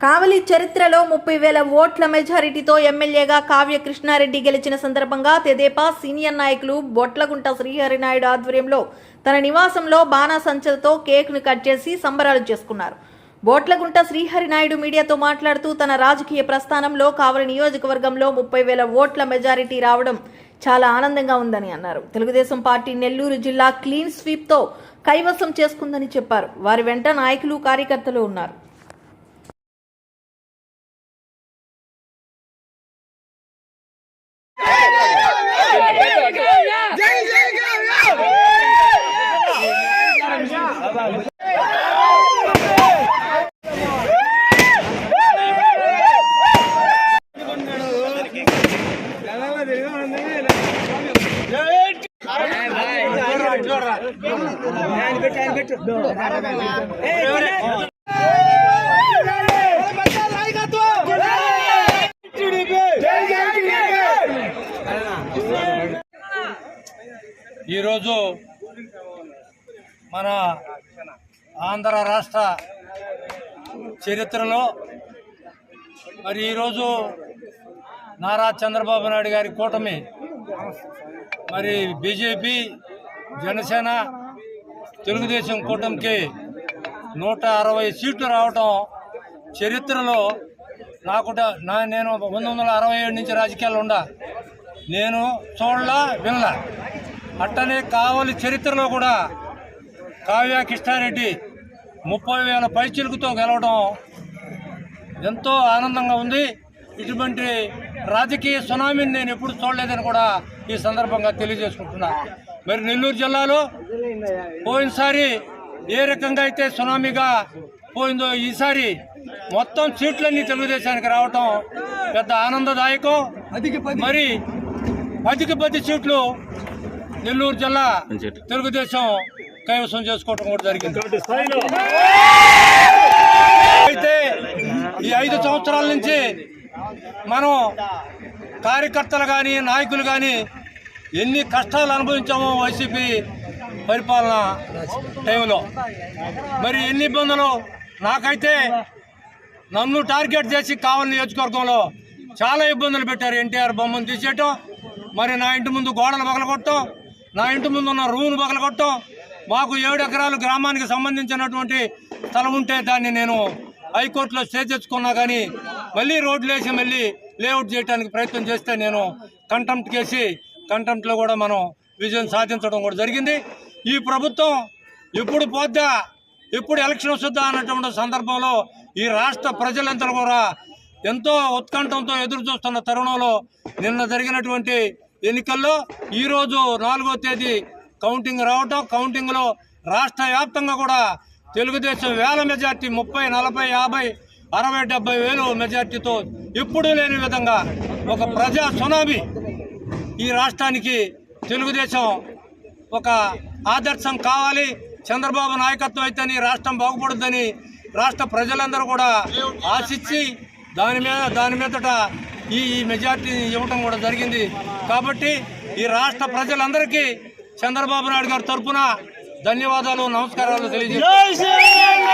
కావలి చరిత్రలో ముప్పై వేల ఓట్ల మెజారిటీతో ఎమ్మెల్యేగా కావ్య కృష్ణారెడ్డి గెలిచిన సందర్భంగా తెదేపా సీనియర్ నాయకులు బొట్లగుంట శ్రీహరినాయుడు ఆధ్వర్యంలో తన నివాసంలో బాణాసంచలతో కేక్ను కట్ చేసి సంబరాలు చేసుకున్నారు. బోట్లగుంట శ్రీహరినాయుడు మీడియాతో మాట్లాడుతూ తన రాజకీయ ప్రస్థానంలో కావలి నియోజకవర్గంలో ముప్పై వేల ఓట్ల మెజారిటీ రావడం చాలా ఆనందంగా ఉందని అన్నారు. తెలుగుదేశం పార్టీ నెల్లూరు జిల్లా క్లీన్ స్వీప్తో కైవసం చేసుకుందని చెప్పారు. వారి వెంట నాయకులు కార్యకర్తలు ఉన్నారు. ఈరోజు మన ఆంధ్ర రాష్ట్ర చరిత్రలో మరి ఈరోజు నారా చంద్రబాబు నాయుడు గారి కూటమి మరి బీజేపీ జనసేన తెలుగుదేశం కూటమికి నూట అరవై సీట్లు రావటం చరిత్రలో నాకు నా నేను పంతొమ్మిది వందల అరవై ఏడు నుంచి రాజకీయాలు ఉండా. నేను చూడలా వినలా. అట్టనే కావలి చరిత్రలో కూడా కావ్య కృష్ణారెడ్డి ముప్పై వేల పైచిలుకుతో గెలవడం ఎంతో ఆనందంగా ఉంది. ఇటువంటి రాజకీయ సునామీని నేను ఎప్పుడు చూడలేదని కూడా ఈ సందర్భంగా తెలియజేసుకుంటున్నా. మరి నెల్లూరు జిల్లాలో పోయినసారి ఏ రకంగా అయితే సునామీగా పోయిందో ఈసారి మొత్తం సీట్లన్నీ తెలుగుదేశానికి రావటం పెద్ద ఆనందదాయకం. మరి పదికి పది సీట్లు నెల్లూరు జిల్లా తెలుగుదేశం కైవసం చేసుకోవడం కూడా జరిగింది. అయితే ఈ ఐదు సంవత్సరాల నుంచి మనం కార్యకర్తలు కానీ నాయకులు కానీ ఎన్ని కష్టాలు అనుభవించామో వైసీపీ పరిపాలన టైంలో. మరి ఎన్ని ఇబ్బందులు? నాకైతే నన్ను టార్గెట్ చేసి కావలి నియోజకవర్గంలో చాలా ఇబ్బందులు పెట్టారు ఎన్టీఆర్ బొమ్మను తీసేయటం మరి నా ఇంటి ముందు గోడలు పగలగొట్టడం నా ఇంటి ముందు ఉన్న రూములు పగలగొట్టడం మాకు ఏడు ఎకరాలు గ్రామానికి సంబంధించినటువంటి స్థలం ఉంటే దాన్ని నేను హైకోర్టులో స్టే తెచ్చుకున్నా కానీ మళ్ళీ రోడ్లు వేసి మళ్ళీ లేఅవుట్ చేయడానికి ప్రయత్నం చేస్తే నేను కంటెంప్ట్ కేసి కంటెంప్ట్లో కూడా మనం విజయం సాధించడం కూడా జరిగింది. ఈ ప్రభుత్వం ఎప్పుడు పోద్దా ఎప్పుడు ఎలక్షన్ వస్తుందా అన్నటువంటి సందర్భంలో ఈ రాష్ట్ర ప్రజలంతా కూడా ఎంతో ఉత్కంఠంతో ఎదురు చూస్తున్న తరుణంలో నిన్న జరిగినటువంటి ఎన్నికల్లో ఈరోజు నాలుగో తేదీ కౌంటింగ్ రావటం కౌంటింగ్లో రాష్ట్ర వ్యాప్తంగా కూడా తెలుగుదేశం వేల మెజార్టీ ముప్పై నలభై యాభై అరవై డెబ్బై వేలు మెజార్టీతో ఎప్పుడూ లేని విధంగా ఒక ప్రజా సునామీ ఈ రాష్ట్రానికి తెలుగుదేశం ఒక ఆదర్శం కావాలి. చంద్రబాబు నాయకత్వం అయితేనే రాష్ట్రం బాగుపడుద్దని రాష్ట్ర ప్రజలందరూ కూడా ఆశించి దాని మీద దాని మీదట ఈ ఈ మెజార్టీని ఇవ్వటం కూడా జరిగింది. కాబట్టి ఈ రాష్ట్ర ప్రజలందరికీ చంద్రబాబు నాయుడు గారి తరఫున ధన్యవాదాలు నమస్కారాలు తెలియజేస్తాను